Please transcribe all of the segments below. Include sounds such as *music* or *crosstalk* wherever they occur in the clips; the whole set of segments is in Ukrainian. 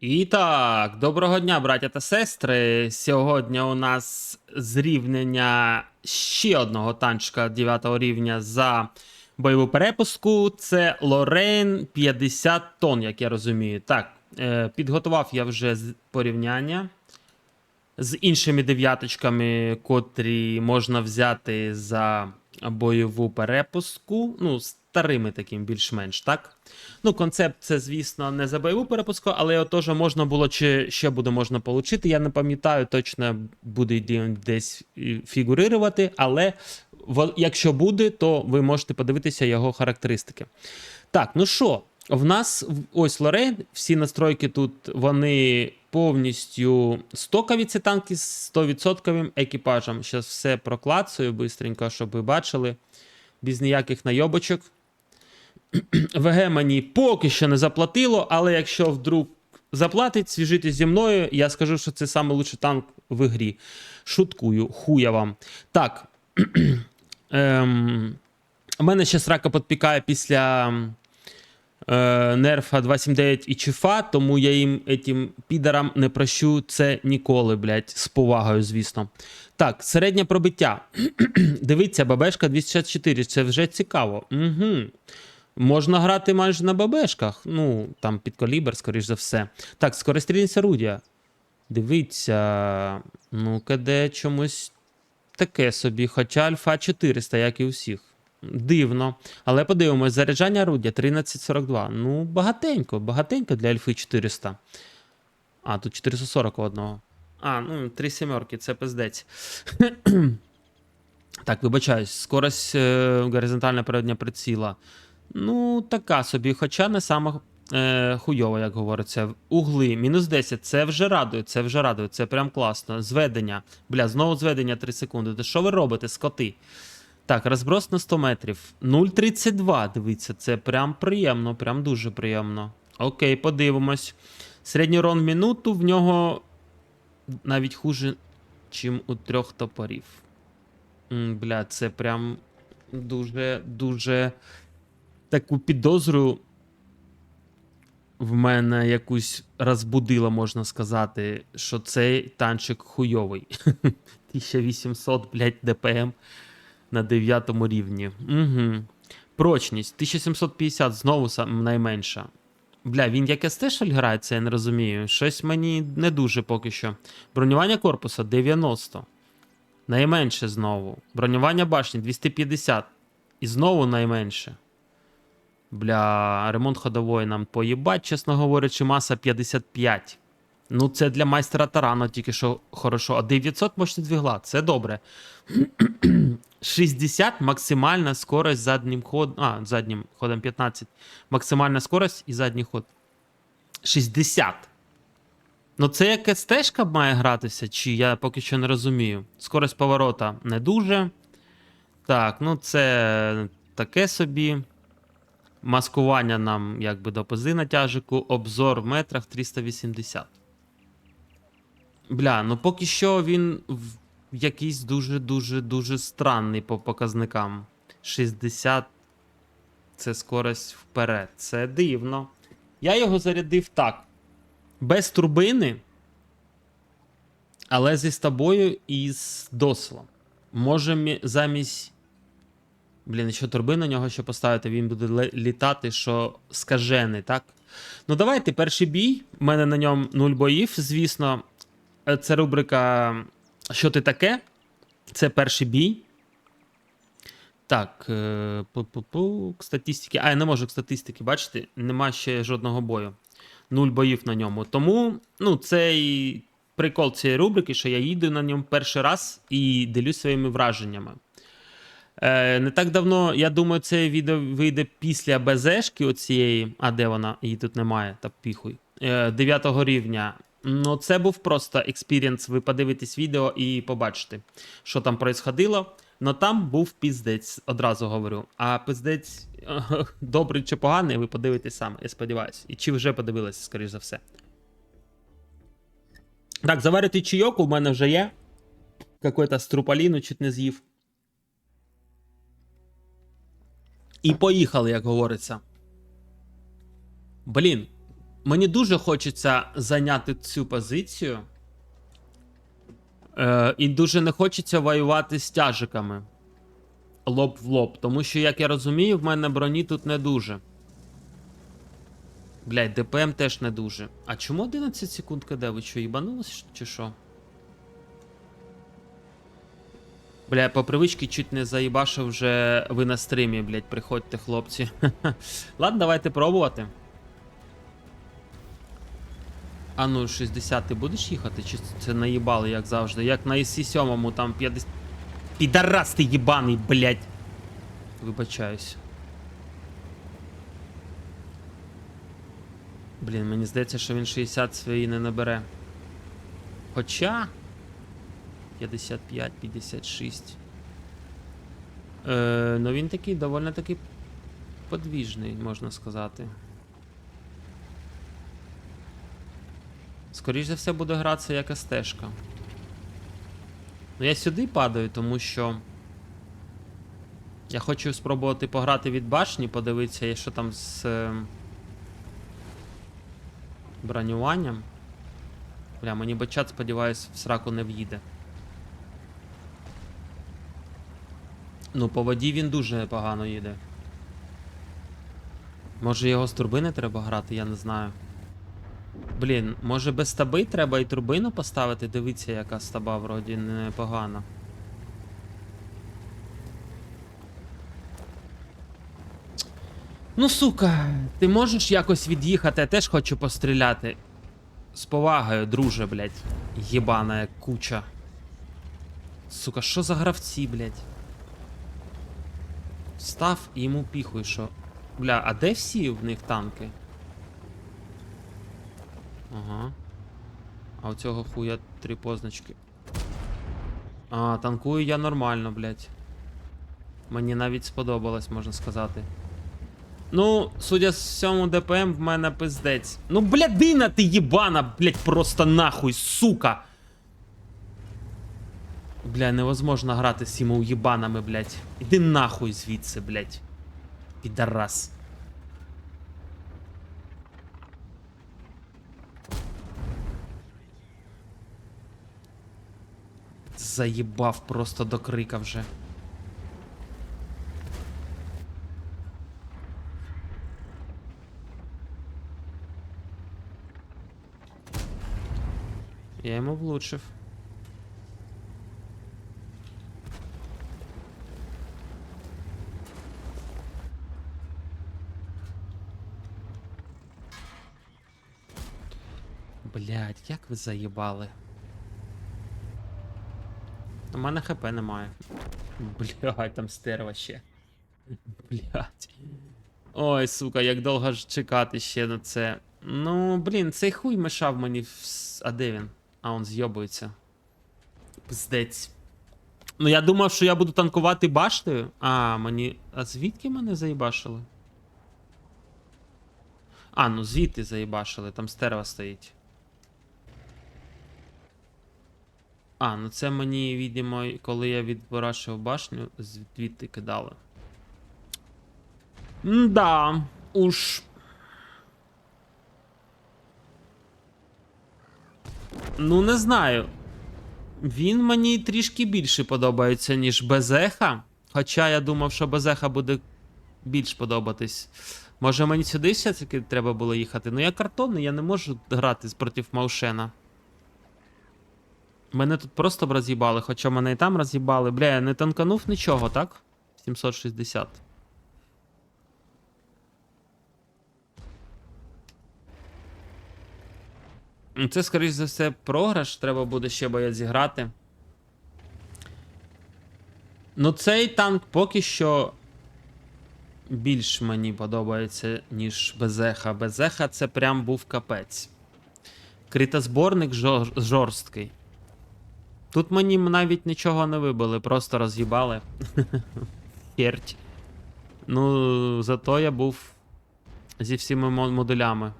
І так, доброго дня, браття та сестри. Сьогодні у нас зрівняння ще одного танчика 9 рівня за бойову перепуску. Це Лорейн 50 тонн, як я розумію. Так, е, підготував я вже порівняння з іншими дев'яточками, котрі можна взяти за бойову перепуску. Ну, старими таким більш-менш, так? Ну, концепт це, звісно, не за бойову перепуску, але його теж можна було чи ще буде можна отримати. Я не пам'ятаю, точно буде десь е, фігурувати, але якщо буде, то ви можете подивитися його характеристики. Так, ну що, в нас ось Лорейн, всі настройки тут вони повністю стокові ці танки з 100% екіпажем. Зараз все проклацаю бистренько, щоб ви бачили. Без ніяких найобочок. *clears throat* ВГ мені поки що не заплатило, але якщо вдруг заплатить, свіжитесь зі мною, я скажу, що це найкращий танк в грі. Шуткую, хуя вам. Так. *clears throat* ем, мене ще срака підпікає після е, нерфа 279 і чифа, тому я їм этим підарам не прощу це ніколи, блядь, з повагою, звісно. Так, середнє пробиття. *clears throat* Дивіться, бабешка 264, це вже цікаво. Угу. Можна грати майже на бабешках. Ну, там під калібр, скоріш за все. Так, скорострільність орудія. Дивіться, ну, КД чомусь таке собі, хоча альфа 400, як і у всіх. Дивно. Але подивимось, заряджання орудія 1342. Ну, багатенько, багатенько для альфи 400. А, тут 440 одного. А, ну, три сімерки, це пиздець. *clears throat* так, вибачаюсь, скорость е, горизонтальне передня приціла. Ну, така собі, хоча не сама е, хуйова, як говориться. Угли, мінус 10, це вже радує, це вже радує, це прям класно. Зведення. Бля, знову зведення 3 секунди. Та що ви робите, скоти? Так, розброс на 100 метрів. 0,32, дивіться, це прям приємно, прям дуже приємно. Окей, подивимось. Середній урон в минуту в нього навіть хуже, чим у трьох топорів. Бля, це прям дуже, дуже таку підозру в мене якусь розбудило, можна сказати, що цей танчик хуйовий. *laughs* 1800, блядь, ДПМ на 9 рівні. Угу. Прочність 1750, знову найменша. Бля, він якесь теж грається, я не розумію. Щось мені не дуже поки що. Бронювання корпуса 90. Найменше знову. Бронювання башні 250. І знову найменше. Бля, ремонт ходової нам поїбать, чесно говорячи, маса 55. Ну, це для майстера тарана тільки що хорошо. А 900 мощність двигла, це добре. *clears throat* 60 максимальна скорость заднім ходом. А, заднім ходом 15. Максимальна скорость і задній ход. 60. Ну, це якась стежка має гратися, чи я поки що не розумію. Скорость поворота не дуже. Так, ну це таке собі. Маскування нам якби до пози на тяжику. Обзор в метрах 380. Бля, ну поки що він в- якийсь дуже-дуже дуже странний по показникам. 60 це скорость вперед. Це дивно. Я його зарядив так. Без турбини, але зі тобою і з дослом. Може замість. Блін, що турбину на нього ще поставити, він буде літати, що скажений, так? Ну, давайте перший бій. У мене на ньому нуль боїв, звісно. Е, Це рубрика Що ти таке? Це перший бій. Так. е, к статистики. А, я не можу статистики, бачите, нема ще жодного бою. Нуль боїв на ньому. Тому, ну, цей прикол цієї рубрики, що я їду на ньому перший раз і ділюсь своїми враженнями. Е, не так давно, я думаю, це відео вийде після БЗшки оцієї, а де вона? Її тут немає, та піхуй. Е, 9 рівня. Ну, це був просто експірієнс. Ви подивитесь відео і побачите, що там происходило. Но там був піздець, одразу говорю. А піздець *laughs* добрий чи поганий, ви подивитесь саме, я сподіваюся. І чи вже подивилися, скоріш за все. Так, заварити чайок у мене вже є. Какой-то струпаліну чуть не з'їв. І поїхали, як говориться. Блін, Мені дуже хочеться зайняти цю позицію. Е, і дуже не хочеться воювати з тяжиками. Лоб в лоб. Тому що, як я розумію, в мене броні тут не дуже. Блять, ДПМ теж не дуже. А чому 11 секунд КД? Ви що, їбанулись чи що? Бля, по привичці чуть не заїбашив вже ви на стрімі, блять, приходьте, хлопці. *laughs* Ладно, давайте пробувати. А ну, 60 ти будеш їхати? Чи це наїбали, як завжди? Як на ІСі 7 там 50. Підарас ти їбаний, блять. Вибачаюсь. Блін, мені здається, що він 60 свої не набере. Хоча. 55, 56. Е, ну він такий доволі таки подвіжний, можна сказати. Скоріше за все буде гратися як СТшка. Ну я сюди падаю, тому що. Я хочу спробувати пограти від башні, подивитися, що там з е, бронюванням. Бля, мені бачат, сподіваюсь, в сраку не в'їде. Ну, по воді він дуже погано їде. Може його з турбини треба грати, я не знаю. Блін, може без стаби треба і турбину поставити? Дивіться, яка стаба вроді непогана. Ну, сука, ти можеш якось від'їхати, я теж хочу постріляти. З повагою, друже, блядь. Єбана куча. Сука, що за гравці, блядь? Став і йому піхуй, що. Бля, а де всі в них танки? Ага. А у цього хуя три позначки. А, танкую я нормально, блядь. Мені навіть сподобалось, можна сказати. Ну, судя з всьому ДПМ, в мене пиздець. Ну, блядина ти єбана, блядь, просто нахуй, сука. Бля, невозможно грати з цими уєбанами, блядь. Іди нахуй звідси, блядь. Підарас. Заїбав просто до крика вже. Я йому влучив. Блять, як ви заїбали. У мене хп немає. Блять, там стерва ще. Блять. Ой, сука, як довго ж чекати ще на це. Ну, блін, цей хуй мешав мені. в А де він? А, он зйобується. Пиздець. Ну, я думав, що я буду танкувати баштою. А, мені. А звідки мене заїбашили? А, ну звідти заїбашили, там стерва стоїть. А, ну це мені, відомо, коли я відворачував башню, звідти кидали. Да, уж. Ну, не знаю. Він мені трішки більше подобається, ніж Безеха. Хоча я думав, що Безеха буде більш подобатись. Може мені сюди все-таки треба було їхати? Ну я картонний, я не можу грати проти Маушена. Мене тут просто б роз'їбали, хоча мене і там роз'їбали. Бля, я не танканув нічого, так? 760. Ну, Це, скоріш за все, програш. Треба буде ще боєць зіграти. Ну, цей танк поки що більш мені подобається, ніж Безеха. Безеха це прям був капець. Критозборник жор- жорсткий. Тут мені навіть нічого не вибили, просто роз'їбали. Херть. Ну, зато я був зі всіма модулями.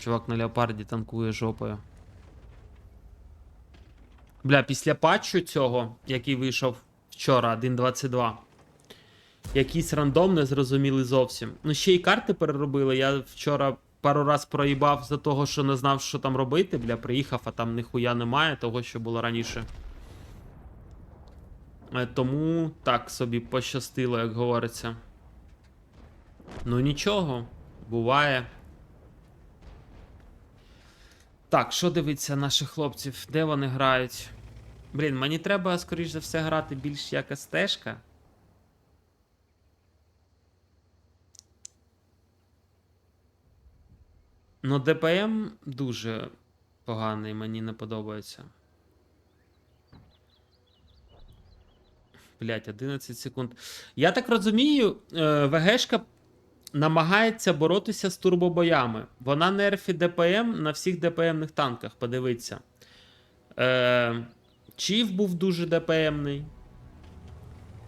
Чувак на леопарді танкує жопою. Бля, після патчу цього, який вийшов вчора, 1.22. якийсь рандом не зрозумілий зовсім. Ну, ще й карти переробили. Я вчора пару раз проїбав за того, що не знав, що там робити. Бля, приїхав, а там ніхуя немає того, що було раніше. Е, Тому так собі пощастило, як говориться. Ну нічого, буває. Так, що дивиться наших хлопців? Де вони грають? Блін, мені треба, скоріш за все, грати більш як СТшка. Ну, ДПМ дуже поганий, мені не подобається. Блять, 11 секунд. Я так розумію, е, ВГшка намагається боротися з турбобоями. Вона нерфі ДПМ на всіх ДПМних танках, подивіться. Е, Чіф був дуже ДПМний.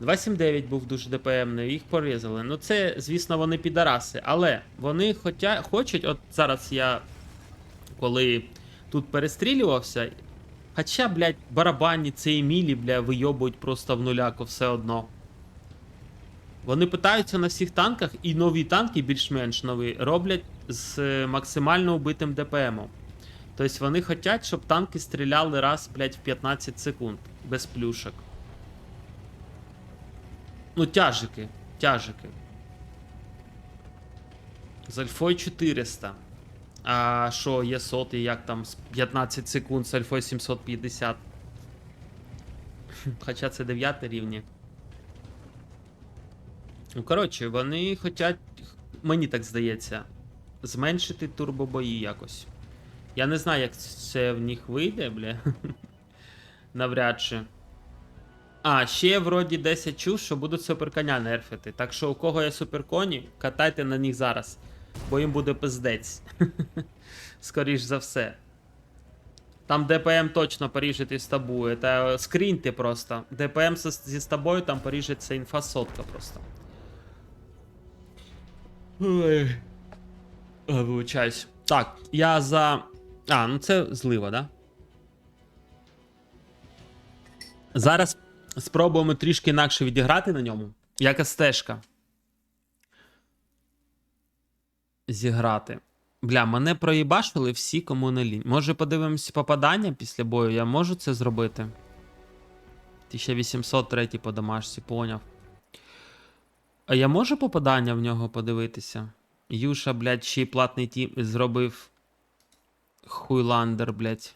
279 був дуже ДПМний, їх порізали. Ну, це, звісно, вони підараси. Але вони хотя, хочуть, от зараз я, коли тут перестрілювався, хоча, блядь, барабанні цієї мілі, бля, вийобують просто в нуляку все одно. Вони питаються на всіх танках, і нові танки, більш-менш нові, роблять з е, максимально убитим ДПМом. Тобто вони хочуть, щоб танки стріляли раз, блядь, в 15 секунд, без плюшок. Ну, тяжики, тяжики. З альфою 400. А що є соти, як там з 15 секунд з альфою 750. Хоча це 9 рівні. Ну, коротше, вони хочуть, мені так здається, зменшити турбобої якось. Я не знаю, як це в них вийде, бля. *laughs* Навряд чи. А, ще вроді 10 чув, що будуть суперконя нерфити. Так що у кого є суперконі, катайте на них зараз. Бо їм буде пиздець. *laughs* Скоріш за все. Там ДПМ точно поріжете з тобою. Та скріньте просто. ДПМ зі тобою там поріжеться інфа сотка просто. Ой. Ой, Вибачаюсь. Так, я за. А, ну це злива, да? Зараз спробуємо трішки інакше відіграти на ньому. Як стежка. Зіграти. Бля, мене проїбашили всі, кому не лінь. Може, подивимось попадання після бою? Я можу це зробити? 1803 по домашці, поняв. А я можу попадання в нього подивитися? Юша, блядь, ще й платний тім зробив. Хуйландер, блядь.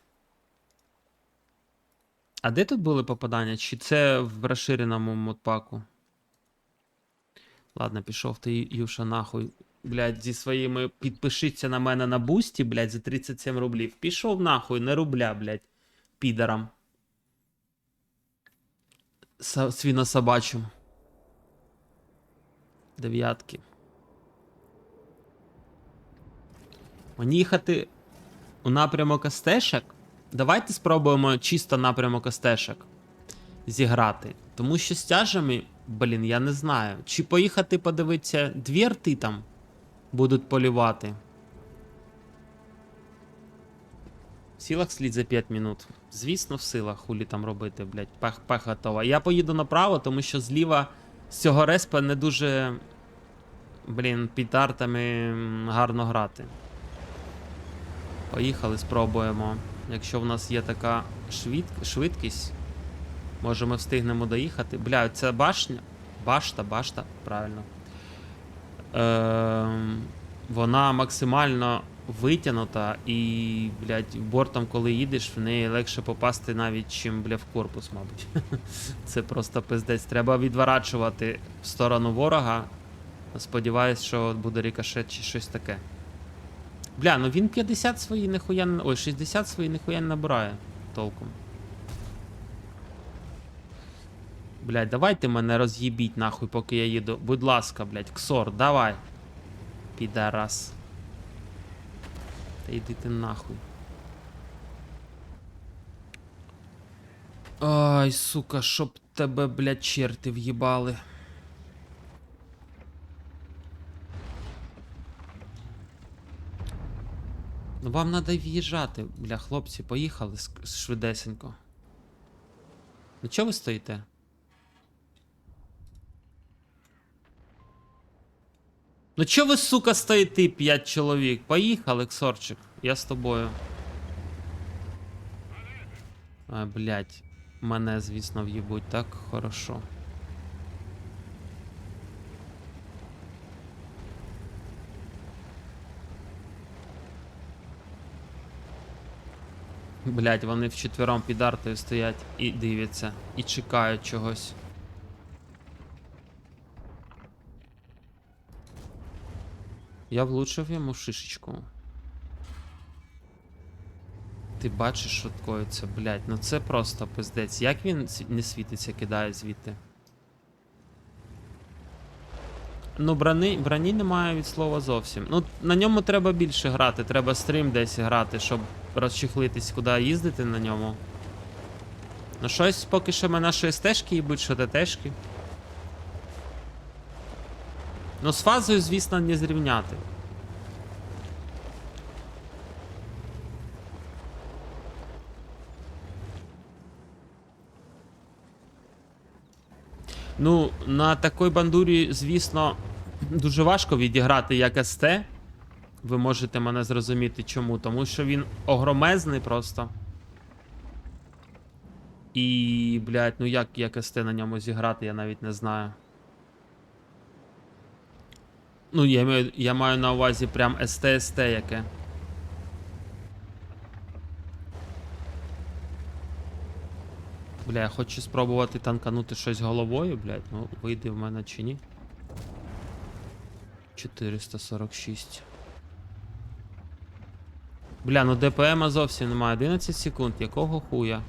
А де тут були попадання? Чи це в розширеному модпаку? Ладно, пішов ти, Юша, нахуй. Блядь, зі своїми підпишіться на мене на бусті, блядь, за 37 рублів. Пішов нахуй, не рубля, блядь, підарам. Свінособачим. Дев'ятки. Мені їхати у напрямок астешек. Давайте спробуємо чисто напрямок астешек зіграти. Тому що з тяжами, блін, я не знаю. Чи поїхати подивитися дві арти там будуть полювати. В силах слід за 5 минут. Звісно, в силах хулі там робити, блядь, пех, пех готова. Я поїду направо, тому що зліва з цього респа не дуже. Блін, під артами гарно грати. Поїхали, спробуємо. Якщо в нас є така швид... швидкість, може ми встигнемо доїхати. Бля, це башня. Башта, башта, правильно. Ем, вона максимально витягнута і, блядь, бортом, коли їдеш, в неї легше попасти навіть, чим, бля, в корпус, мабуть. *laughs* Це просто пиздець. Треба відворачувати в сторону ворога. Сподіваюсь, що буде рикошет чи щось таке. Бля, ну він 50 свої ніхуя не. Ой, 60 свої ніхуя не набирає толком. Блядь, давайте мене роз'їбіть нахуй, поки я їду. Будь ласка, блядь, Ксор, давай. Підарас. Та йди ти нахуй. Ай, сука, щоб тебе, блядь, черти в'їбали. Ну вам треба в'їжджати, бля, хлопці, поїхали швидесенько. Ну чого ви стоїте? Ну чо ви, сука, стоїте, п'ять чоловік? Поїхали, Ксорчик. Я з тобою. А, блядь. Мене, звісно, в'їбуть так хорошо. Блять, вони вчетвером під артою стоять і дивляться, і чекають чогось. Я влучив йому шишечку. Ти бачиш, що коїться, блять, ну це просто пиздець. Як він не світиться, кидає звідти? Ну, броні, броні немає від слова зовсім. Ну, на ньому треба більше грати, треба стрім десь грати, щоб розчехлитись, куди їздити на ньому. Ну, щось поки що мене що СТшки їбуть, що ТТшки. Ну, з фазою, звісно, не зрівняти. Ну, на такій бандурі, звісно, дуже важко відіграти як СТ. Ви можете мене зрозуміти чому. Тому що він огромезний просто. І, блядь, ну як, як СТ на ньому зіграти, я навіть не знаю. Ну, я маю, я маю на увазі прям СТ-СТ яке. Бля, я хочу спробувати танканути щось головою, блядь. Ну, вийде в мене чи ні. 446. Бля, ну ДПМ зовсім немає. 11 секунд, якого хуя?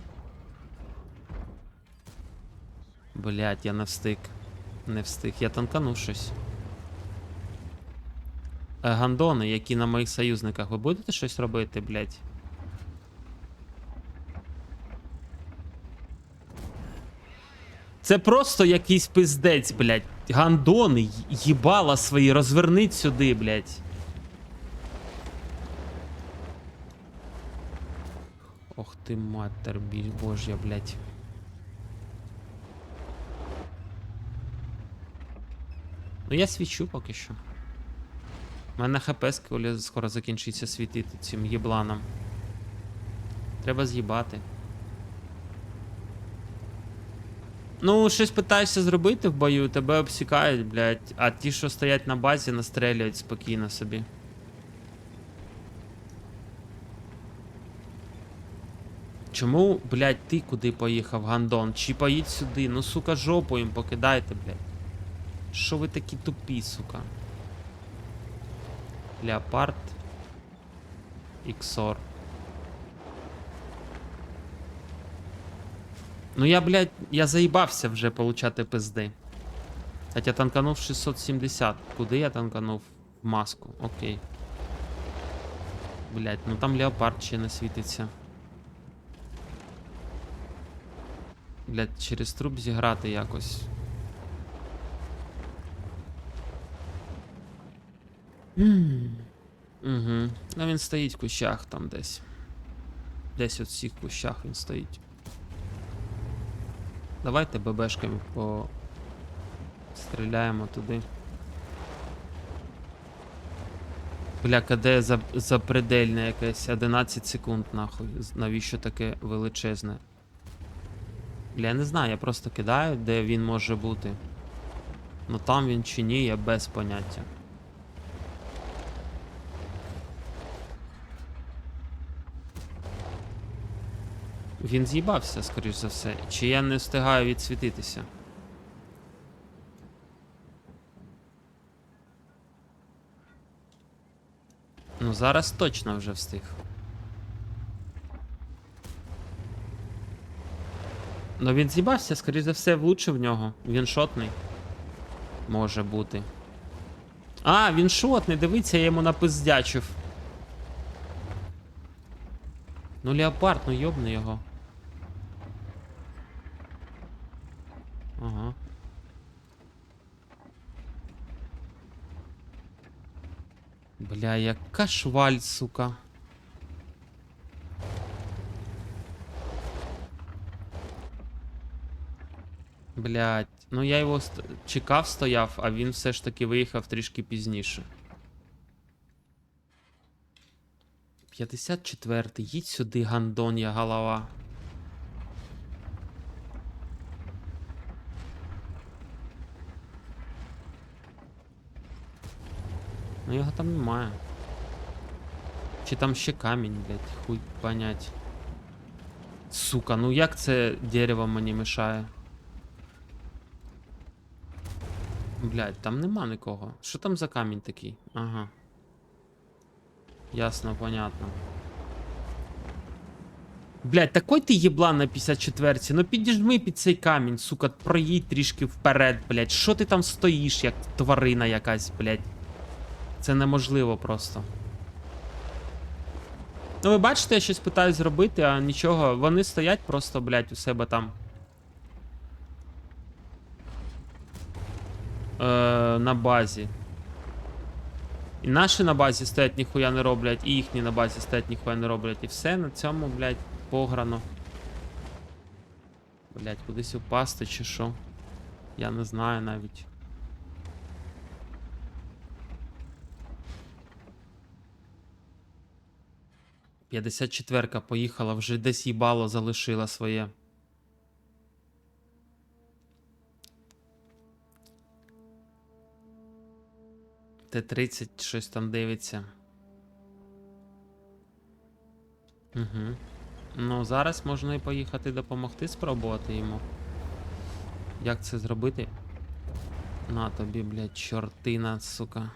Блять, я не встиг. Не встиг. Я танканув щось. Е, Гандони, які на моїх союзниках. Ви будете щось робити, блять? Це просто якийсь пиздець, блять. Гандони, їбала свої, розверніть сюди, блять. Ти матер, біль божя, блять. Ну я свічу поки що. У мене хп скоро закінчиться світити цим єбланом. Треба з'їбати. Ну, щось питаєшся зробити в бою, тебе обсікають, блядь, а ті, що стоять на базі, настрелюють спокійно собі. Чому, блядь, ти куди поїхав, гандон? Чи поїдь сюди? Ну, сука, жопу їм покидайте, блядь. Що ви такі тупі, сука? Леопард. Іксор. Ну я, блядь, я заїбався вже получати пизди. Хоча танканув 670. Куди я танканув? В маску, окей. Блядь, ну там леопард ще не світиться. Блядь, через труп зіграти якось. Угу. Ну він стоїть в кущах там десь. Десь от в цих кущах він стоїть. Давайте ББшками по. Стріляємо туди. Бля, КД за, запредельне якесь 11 секунд, нахуй. Навіщо таке величезне? Я не знаю, я просто кидаю, де він може бути. Ну там він чи ні, я без поняття. Він з'їбався, скоріш за все. Чи я не встигаю відсвітитися? Ну, зараз точно вже встиг. Ну він з'їбався, скоріш за все, влучив в нього. Він шотний. Може бути. А, він шотний, дивіться, я йому напиздячив. Ну, леопард, ну йобни його. Ага. Бля, яка шваль, сука. Блять. Ну, я його ст- чекав, стояв, а він все ж таки виїхав трішки пізніше. 54-й, їдь сюди, гандон'я голова. Ну його там немає. Чи там ще камінь, блядь, хуй понять. Сука, ну як це дерево мені мешає? Блядь, там нема нікого. Що там за камінь такий? Ага. Ясно, понятно. Блядь, такой ти єблан на 54-ці. Ну підіжми під цей камінь, сука, проїдь трішки вперед, блядь. Що ти там стоїш, як тварина якась, блядь. Це неможливо просто. Ну, ви бачите, я щось питаюсь зробити, а нічого. Вони стоять просто, блядь, у себе там. Е, на базі. І наші на базі стоять, ніхуя не роблять, і їхні на базі стоять, ніхуя не роблять. І все на цьому, блядь, пограно. Блядь, кудись упасти чи що. Я не знаю навіть. П'ятдесят четверка поїхала, вже десь їбало залишила своє. Т-30 щось там дивиться. Угу. Ну, зараз можна і поїхати допомогти спробувати йому. Як це зробити? На тобі, блядь, чортина, сука.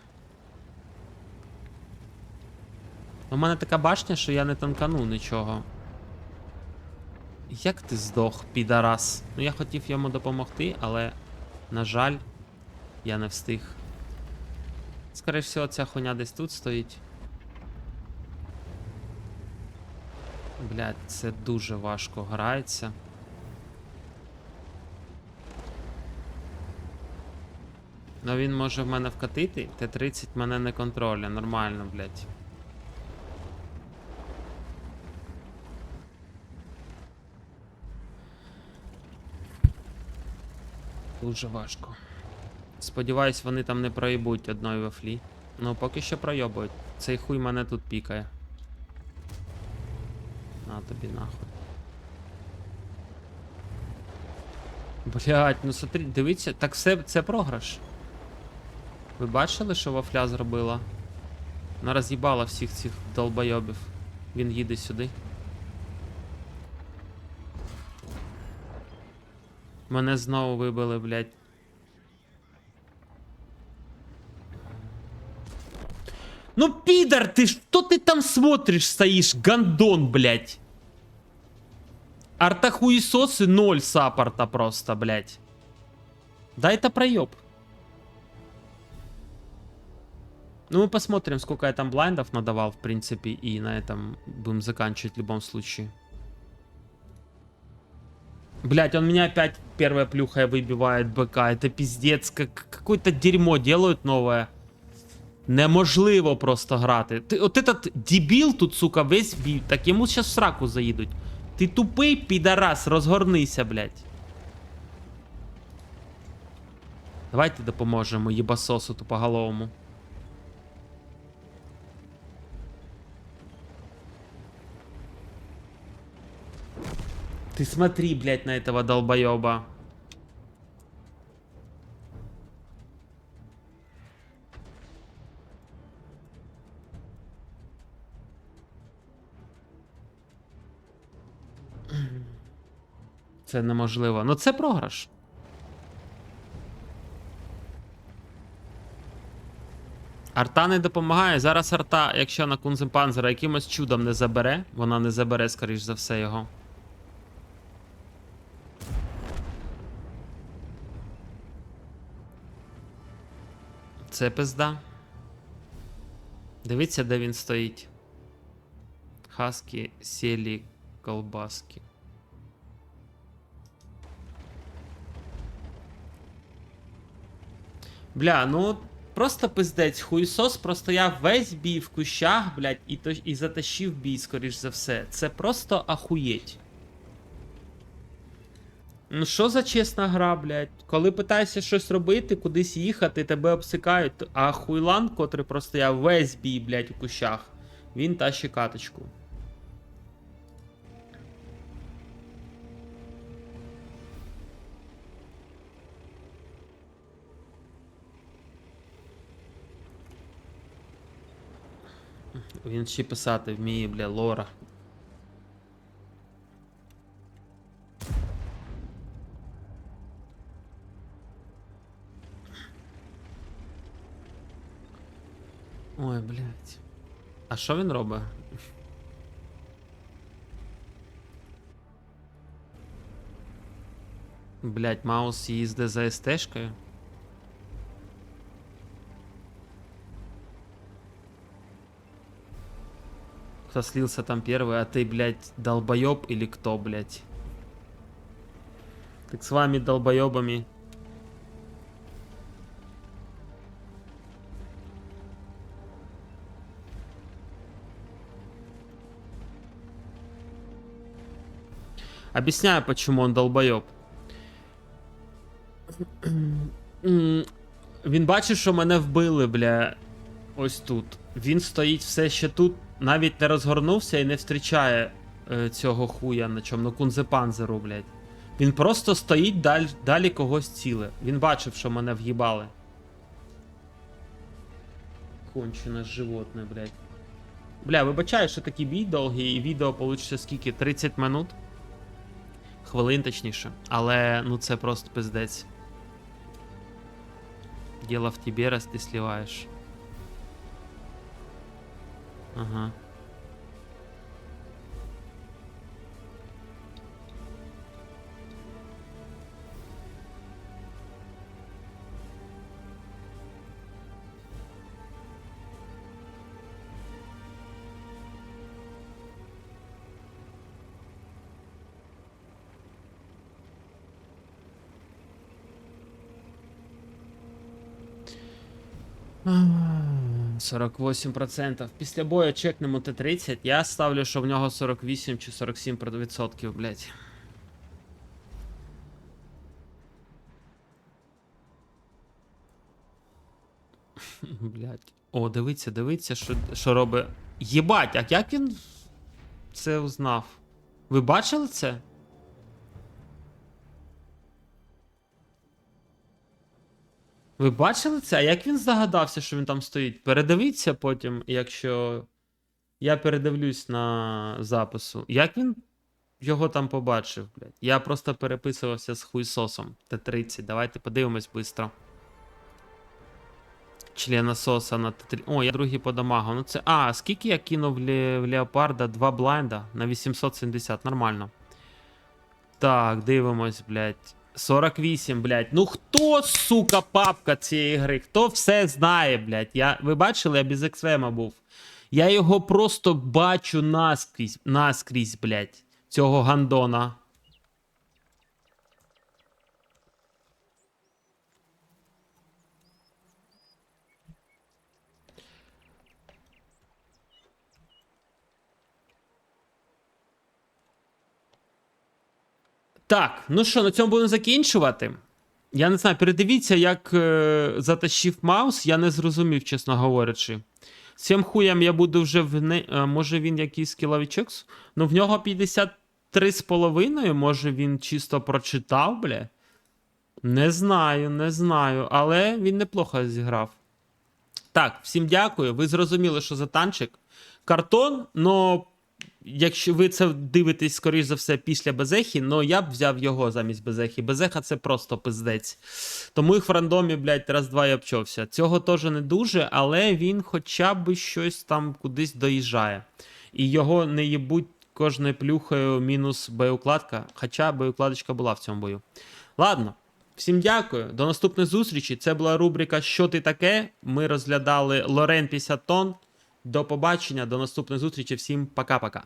У мене така башня, що я не танкану нічого. Як ти здох, підарас? Ну я хотів йому допомогти, але, на жаль, я не встиг. Скоріше всього, ця хуйня десь тут стоїть. Блядь, це дуже важко грається. Ну він може в мене вкатити, Т-30 мене не контролює, нормально, блядь. Дуже важко. Сподіваюсь, вони там не проїбуть одної вафлі. Ну, поки що пройобують. Цей хуй мене тут пікає. На тобі нахуй. Блять, ну смотри, дивіться, так все це програш. Ви бачили, що вафля зробила? Вона роз'їбала всіх цих долбойобів. Він їде сюди. Мене знову вибили, блядь. Пидор, ты что ты там смотришь, стоишь, гандон, блядь? Артахуесосы ноль саппорта просто, блядь. Да это проеб. Ну, мы посмотрим, сколько я там блайндов надавал, в принципе, и на этом будем заканчивать в любом случае. Блять, он меня опять первая плюха выбивает БК. Это пиздец, как какое-то дерьмо делают новое. Неможливо просто грати. Ти, от этот дебіл тут, сука, весь бій. Так йому зараз в сраку заїдуть. Ти тупий підарас, розгорнися, блядь. Давайте допоможемо їбасосу тупоголовому. Ты смотри, блядь, на этого долбоеба. Це неможливо. Ну це програш. Арта не допомагає. Зараз арта, якщо на Кунзенпанзера якимось чудом не забере, вона не забере, скоріш за все, його. Це пизда. Дивіться, де він стоїть. Хаски, сілі, колбаски. Бля, ну просто пиздець, хуйсос простояв весь бій в кущах, блядь, і, і затащив бій, скоріш за все. Це просто ахуєть. Ну що за чесна гра, блядь? Коли питаєшся щось робити, кудись їхати, тебе обсикають, а хуйлан, котрий простояв весь бій, блядь, у кущах, він тащить каточку. Він ще писати вміє, бля, лора. Ой, блядь. А що він робить? Блядь, Маус їздить за СТшкою. Кто слился там первый, а ты, блядь, долбоеб или кто, блядь? Так с вами долбоебами. Объясняю, почему он долбоеб. М, Він бачив, що мене вбили, бля. Ось тут. Він стоїть все ще тут, навіть не розгорнувся і не зустрічає е, цього хуя на чому, ну кунзепанзеру, блядь. Він просто стоїть даль, далі когось ціле. Він бачив, що мене в'їбали. Кончене животне, блядь. Бля, вибачаю, що такий бій довгий, і відео получиться скільки? 30 минут? Хвилин точніше. Але ну це просто пиздець. Дело в тебе, раз ты сливаешь. Ага. М, 48%. Після бою чекнемо Т-30. Я ставлю, що в нього 48 чи 47%, блядь. *laughs* Блядь. О, дивіться, дивіться, що, що робить. Єбать, а як він це узнав? Ви бачили це? Ви бачили це? А як він здогадався, що він там стоїть? Передивіться потім, якщо я передивлюсь на запису. Як він його там побачив, блядь? Я просто переписувався з хуйсосом Т-30. Давайте подивимось швидко. Члена соса на Т-30. О, я другий по дамагу. Ну це. А, скільки я кинув ле... в Леопарда? Два блайнда на 870, нормально. Так, дивимось, блядь. 48, блядь. Ну хто, сука, папка цієї гри? Хто все знає, блядь? Я... Ви бачили, я без ексвема був. Я його просто бачу наскрізь, наскрізь, блядь, цього гандона. Так, ну що, на цьому будемо закінчувати. Я не знаю, передивіться, як е, затащив маус, я не зрозумів, чесно говорячи. Цим хуям я буду вже в не... е, Може він якийсь кіловічок? Ну в нього 53,5, може він чисто прочитав, бля. Не знаю, не знаю, але він неплохо зіграв. Так, всім дякую. Ви зрозуміли, що за танчик. Картон, но якщо ви це дивитесь, скоріш за все, після Безехи, но я б взяв його замість Безехи. Безеха це просто пиздець. Тому їх в рандомі, блядь, раз-два і обчовся. Цього теж не дуже, але він хоча б щось там кудись доїжджає. І його не їбуть кожною плюхою мінус боєукладка, хоча боєукладочка була в цьому бою. Ладно. Всім дякую. До наступної зустрічі. Це була рубрика Що ти таке? Ми розглядали Лорен 50 тонн. До побачення, до наступної зустрічі. Всім пока-пока.